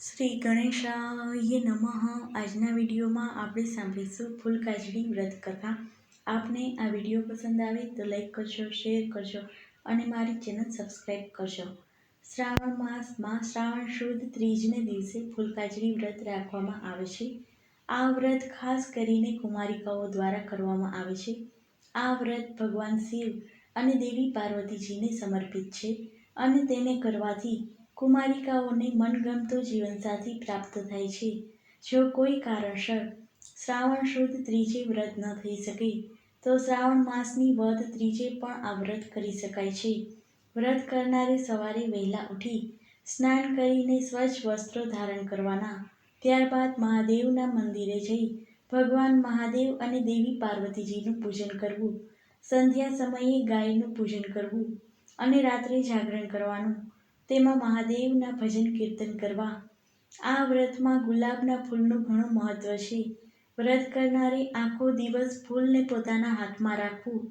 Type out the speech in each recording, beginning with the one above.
શ્રી ગણેશાય નમઃ. આજના વિડીયોમાં આપણે સાંભળીશું ફૂલકાજડી વ્રત કથા. આપને આ વીડિયો પસંદ આવે તો લાઈક કરજો, શેર કરજો અને મારી ચેનલ સબસ્ક્રાઈબ કરજો. શ્રાવણ માસમાં શ્રાવણ શુદ્ધ ત્રીજને દિવસે ફૂલકાજડી વ્રત રાખવામાં આવે છે. આ વ્રત ખાસ કરીને કુમારિકાઓ દ્વારા કરવામાં આવે છે. આ વ્રત ભગવાન શિવ અને દેવી પાર્વતીજીને સમર્પિત છે અને તેને કરવાથી કુમારિકાઓને મનગમતો જીવનસાથી પ્રાપ્ત થાય છે. જો કોઈ કારણસર શ્રાવણ શુદ્ધ ત્રીજે વ્રત ન થઈ શકે, તો શ્રાવણ માસની વધ ત્રીજે પણ આ વ્રત કરી શકાય છે. વ્રત કરનારે સવારે વહેલા ઉઠી સ્નાન કરીને સ્વચ્છ વસ્ત્રો ધારણ કરવાના, ત્યારબાદ મહાદેવના મંદિરે જઈ ભગવાન મહાદેવ અને દેવી પાર્વતીજીનું પૂજન કરવું, સંધ્યા સમયે ગાયનું પૂજન કરવું અને રાત્રે જાગરણ કરવાનું તેમાં મહાદેવના ભજન કીર્તન કરવા. આ વ્રતમાં ગુલાબના ફૂલનું ઘણું મહત્વ છે. વ્રત કરનારે આખો દિવસ ફૂલને પોતાના હાથમાં રાખવું.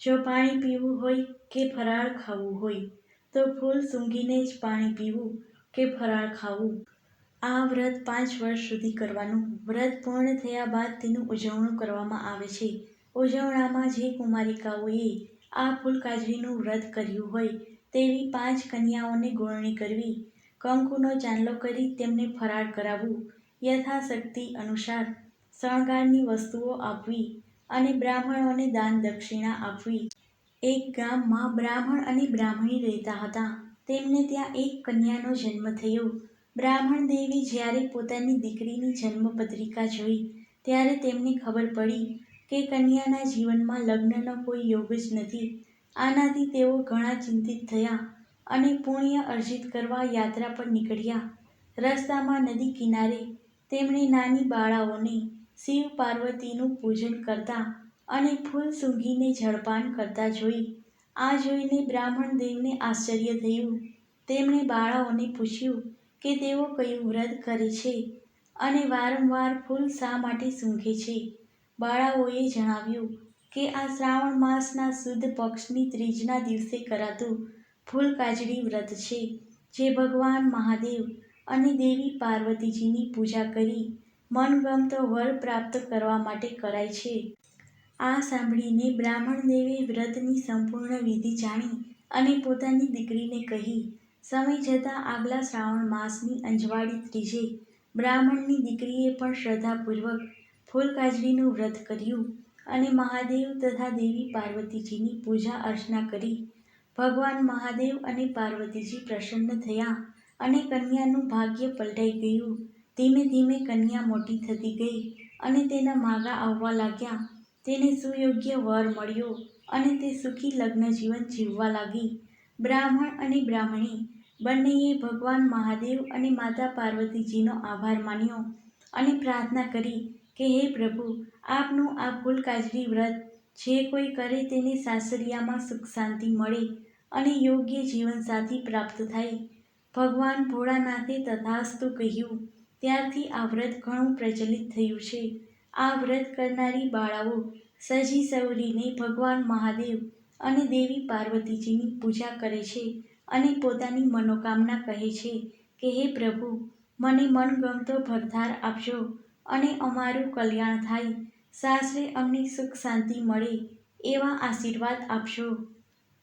જો પાણી પીવું હોય કે ફરાળ ખાવું હોય, તો ફૂલ સૂંઘીને જ પાણી પીવું કે ફરાળ ખાવું. આ વ્રત પાંચ વર્ષ સુધી કરવાનું. વ્રત પૂર્ણ થયા બાદ તેનું ઉજવણું કરવામાં આવે છે. ઉજવણામાં જે કુમારિકાઓએ આ ફૂલ કાજરીનું વ્રત કર્યું હોય તેવી પાંચ કન્યાઓને ગોળણી કરવી, કંકુનો ચાંદલો કરી તેમને ફરાળ કરાવવું, યથાશક્તિ અનુસાર શણગારની વસ્તુઓ આપવી અને બ્રાહ્મણોને દાન દક્ષિણા આપવી. એક ગામમાં બ્રાહ્મણ અને બ્રાહ્મણી રહેતા હતા. તેમને ત્યાં એક કન્યાનો જન્મ થયો. બ્રાહ્મણ દેવી જ્યારે પોતાની દીકરીની જન્મપત્રિકા જોઈ, ત્યારે તેમને ખબર પડી કે કન્યાના જીવનમાં લગ્નનો કોઈ યોગ જ નથી. આનાથી તેઓ ઘણા ચિંતિત થયા અને પુણ્ય અર્જિત કરવા યાત્રા પર નીકળ્યા. રસ્તામાં નદી કિનારે તેમણે નાની બાળાઓને શિવ પાર્વતીનું પૂજન કરતા અને ફૂલ સૂંઘીને જળપાન કરતા જોઈ. આ જોઈને બ્રાહ્મણ દેવને આશ્ચર્ય થયું. તેમણે બાળાઓને પૂછ્યું કે તેઓ કયું વ્રત કરે છે અને વારંવાર ફૂલ શા માટે સૂંઘે છે? બાળાઓએ જણાવ્યું કે આ શ્રાવણ માસના શુદ્ધ પક્ષની ત્રીજના દિવસે કરાતું ફૂલકાજડી વ્રત છે, જે ભગવાન મહાદેવ અને દેવી પાર્વતીજીની પૂજા કરી મનગમતો વર પ્રાપ્ત કરવા માટે કરાય છે. આ સાંભળીને બ્રાહ્મણ દેવે વ્રતની સંપૂર્ણ વિધિ જાણી અને પોતાની દીકરીને કહી, સમય જતાં આગલા શ્રાવણ માસની અંજવાળી ત્રીજે બ્રાહ્મણની દીકરીએ પણ શ્રદ્ધાપૂર્વક ફૂલકાજડીનું વ્રત કર્યું. અને મહાદેવ તથા દેવી પાર્વતીજીની પૂજા અર્ચના કરી. ભગવાન મહાદેવ અને પાર્વતીજી પ્રસન્ન થયા અને કન્યાનું ભાગ્ય પલટાઈ ગયું. ધીમે ધીમે કન્યા મોટી થતી ગઈ અને તેના માગા આવવા લાગ્યા. તેને સુયોગ્ય વર મળ્યો અને તે સુખી લગ્ન જીવન જીવવા લાગી. બ્રાહ્મણ અને બ્રાહ્મણી બંનેએ ભગવાન મહાદેવ અને માતા પાર્વતીજીનો આભાર માન્યો અને પ્રાર્થના કરી કે, હે પ્રભુ, આપનું આ ફૂલકાજરી વ્રત જે કોઈ કરે તેને સાસરિયામાં સુખ શાંતિ મળે અને યોગ્ય જીવનસાથી પ્રાપ્ત થાય. ભગવાન ભોળાનાથે તથાસ્તુ કહ્યું, ત્યારથી આ વ્રત ઘણું પ્રચલિત થયું છે. આ વ્રત કરનારી બાળાઓ સજી સવરીને ભગવાન મહાદેવ અને દેવી પાર્વતીજીની પૂજા કરે છે અને પોતાની મનોકામના કહે છે કે, હે પ્રભુ, મને મનગમતો ભરધાર આપજો. અને અમારું કલ્યાણ થાય. સાસરે અમને સુખ શાંતિ મળે એવા આશીર્વાદ આપશો.